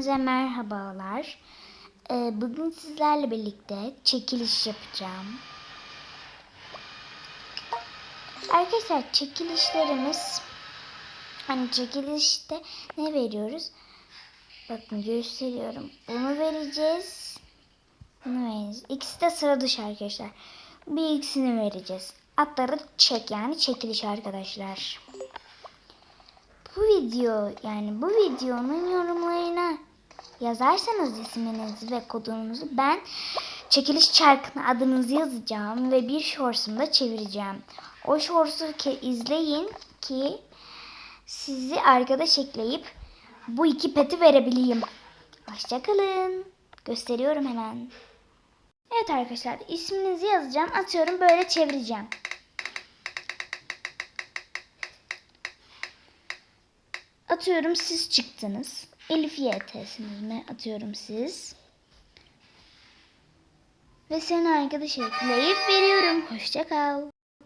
Size merhabalar. Ee, bugün sizlerle birlikte çekiliş yapacağım. Arkadaşlar çekilişlerimiz hani çekilişte ne veriyoruz? Bakın gösteriyorum. Bunu vereceğiz. Bunu vereceğiz. İkisi de sıra dışı arkadaşlar. Bir ikisini vereceğiz. Atları çek yani çekiliş arkadaşlar. Bu video yani bu videonun yorumlarına yazarsanız isminizi ve kodunuzu ben çekiliş çarkına adınızı yazacağım ve bir shorts'umu da çevireceğim. O shorts'u ki izleyin ki sizi arkadaş ekleyip bu iki peti verebileyim. Hoşçakalın. Gösteriyorum hemen. Evet arkadaşlar isminizi yazacağım. Atıyorum böyle çevireceğim. Atıyorum siz çıktınız. Elif YT'siniz mi? Atıyorum siz. Ve seni arkadaş ekleyip veriyorum. Hoşça kal.